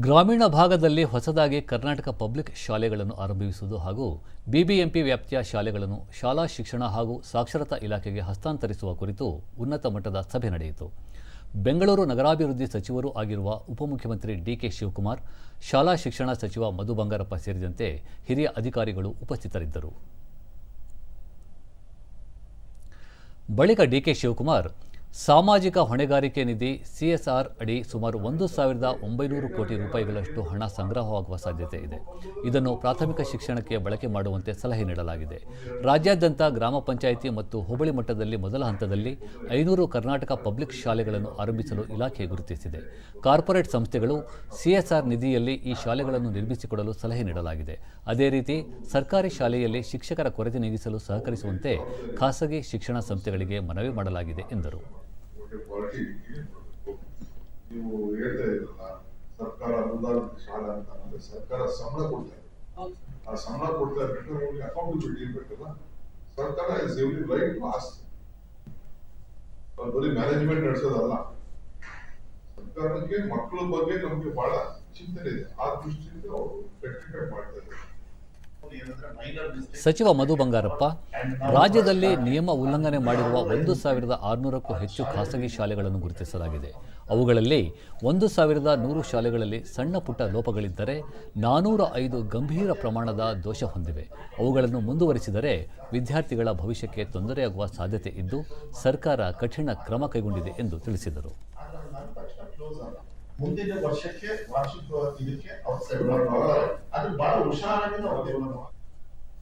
ಗ್ರಾಮೀಣ ಭಾಗದಲ್ಲಿ ಹೊಸದಾಗಿ ಕರ್ನಾಟಕ ಪಬ್ಲಿಕ್ ಶಾಲೆಗಳನ್ನು ಆರಂಭಿಸುವುದು ಹಾಗೂ ಬಿಬಿಎಂಪಿ ವ್ಯಾಪ್ತಿಯ ಶಾಲೆಗಳನ್ನು ಶಾಲಾ ಶಿಕ್ಷಣ ಹಾಗೂ ಸಾಕ್ಷರತಾ ಇಲಾಖೆಗೆ ಹಸ್ತಾಂತರಿಸುವ ಕುರಿತು ಉನ್ನತ ಮಟ್ಟದ ಸಭೆ ನಡೆಯಿತು. ಬೆಂಗಳೂರು ನಗರಾಭಿವೃದ್ಧಿ ಸಚಿವರೂ ಆಗಿರುವ ಉಪಮುಖ್ಯಮಂತ್ರಿ ಡಿಕೆ ಶಿವಕುಮಾರ್, ಶಾಲಾ ಶಿಕ್ಷಣ ಸಚಿವ ಮಧು ಬಂಗಾರಪ್ಪ ಸೇರಿದಂತೆ ಹಿರಿಯ ಅಧಿಕಾರಿಗಳು ಉಪಸ್ಥಿತರಿದ್ದರು. ಬಳಿಕ ಡಿಕೆ ಶಿವಕುಮಾರ್ ಸಾಮಾಜಿಕ ಹೊಣೆಗಾರಿಕೆ ನಿಧಿ ಸಿಎಸ್ಆರ್ ಅಡಿ ಸುಮಾರು ಒಂದು ಸಾವಿರದ ಒಂಬೈನೂರು ಕೋಟಿ ರೂಪಾಯಿಗಳಷ್ಟು ಹಣ ಸಂಗ್ರಹವಾಗುವ ಸಾಧ್ಯತೆ ಇದೆ. ಇದನ್ನು ಪ್ರಾಥಮಿಕ ಶಿಕ್ಷಣಕ್ಕೆ ಬಳಕೆ ಮಾಡುವಂತೆ ಸಲಹೆ ನೀಡಲಾಗಿದೆ. ರಾಜ್ಯಾದ್ಯಂತ ಗ್ರಾಮ ಪಂಚಾಯಿತಿ ಮತ್ತು ಹೋಬಳಿ ಮಟ್ಟದಲ್ಲಿ ಮೊದಲ ಹಂತದಲ್ಲಿ ಐನೂರು ಕರ್ನಾಟಕ ಪಬ್ಲಿಕ್ ಶಾಲೆಗಳನ್ನು ಆರಂಭಿಸಲು ಇಲಾಖೆ ಗುರುತಿಸಿದೆ. ಕಾರ್ಪೊರೇಟ್ ಸಂಸ್ಥೆಗಳು ಸಿಎಸ್ಆರ್ ನಿಧಿಯಲ್ಲಿ ಈ ಶಾಲೆಗಳನ್ನು ನಿರ್ಮಿಸಿಕೊಡಲು ಸಲಹೆ ನೀಡಲಾಗಿದೆ. ಅದೇ ರೀತಿ ಸರ್ಕಾರಿ ಶಾಲೆಯಲ್ಲಿ ಶಿಕ್ಷಕರ ಕೊರತೆ ನೀಗಿಸಲು ಸಹಕರಿಸುವಂತೆ ಖಾಸಗಿ ಶಿಕ್ಷಣ ಸಂಸ್ಥೆಗಳಿಗೆ ಮನವಿ ಮಾಡಲಾಗಿದೆ ಎಂದರು. ಒಳ್ಳೆ ಕ್ವಾಲಿಟಿ ನೀವು ಹೇಳ್ತಾ ಇದ್ರಲ್ಲ ಸರ್ಕಾರ ಅನುದಾನ ಶಾಲೆ ಅಂತ. ಅಂದ್ರೆ ಸರ್ಕಾರ ಸಂಬಳ ಕೊಡ್ತಾ ಇದೆ. ಆ ಸಂಬಳ ಕೊಡ್ತಾ ಇರ್ಬೇಕು ಅವ್ರಿಗೆ ಅಕೌಂಟಬಿಲಿಟಿ ಇರ್ಬೇಕಲ್ಲ. ಸರ್ಕಾರ ಇಸ್ ಎವ್ರಿ ರೈಟ್ ಟು ಆಸ್ತಿ ಬರೀ ಮ್ಯಾನೇಜ್ಮೆಂಟ್ ನಡೆಸೋದಲ್ಲ. ಸರ್ಕಾರಕ್ಕೆ ಮಕ್ಕಳ ಬಗ್ಗೆ ನಮ್ಗೆ ಬಹಳ ಚಿಂತನೆ ಇದೆ. ಆ ದೃಷ್ಟಿಯಿಂದ ಅವರು ರೆಕ್ಟಿಫೈ ಮಾಡ್ತಾ ಇದ್ದಾರೆ ಸಚಿವ ಮಧು ಬಂಗಾರಪ್ಪ, ರಾಜ್ಯದಲ್ಲಿ ನಿಯಮ ಉಲ್ಲಂಘನೆ ಮಾಡಿರುವ ಒಂದು ಸಾವಿರದ ಆರುನೂರಕ್ಕೂ ಹೆಚ್ಚು ಖಾಸಗಿ ಶಾಲೆಗಳನ್ನು ಗುರುತಿಸಲಾಗಿದೆ. ಅವುಗಳಲ್ಲಿ ಒಂದು ಸಾವಿರದ ನೂರು ಶಾಲೆಗಳಲ್ಲಿ ಸಣ್ಣ ಪುಟ್ಟ ಲೋಪಗಳಿದ್ದರೆ ನಾನೂರ ಐದು ಗಂಭೀರ ಪ್ರಮಾಣದ ದೋಷ ಹೊಂದಿವೆ. ಅವುಗಳನ್ನು ಮುಂದುವರಿಸಿದರೆ ವಿದ್ಯಾರ್ಥಿಗಳ ಭವಿಷ್ಯಕ್ಕೆ ತೊಂದರೆಯಾಗುವ ಸಾಧ್ಯತೆ ಇದ್ದು, ಸರ್ಕಾರ ಕಠಿಣ ಕ್ರಮ ಕೈಗೊಂಡಿದೆ ಎಂದು ತಿಳಿಸಿದರು. ಮುಂದಿನ ವರ್ಷಕ್ಕೆ ವಾರ್ಷಿಕ ಅದು ಬಹಳ ಹುಷಾರಾಗಿ ನಾವು develop ಮಾಡ್ಬೇಕು.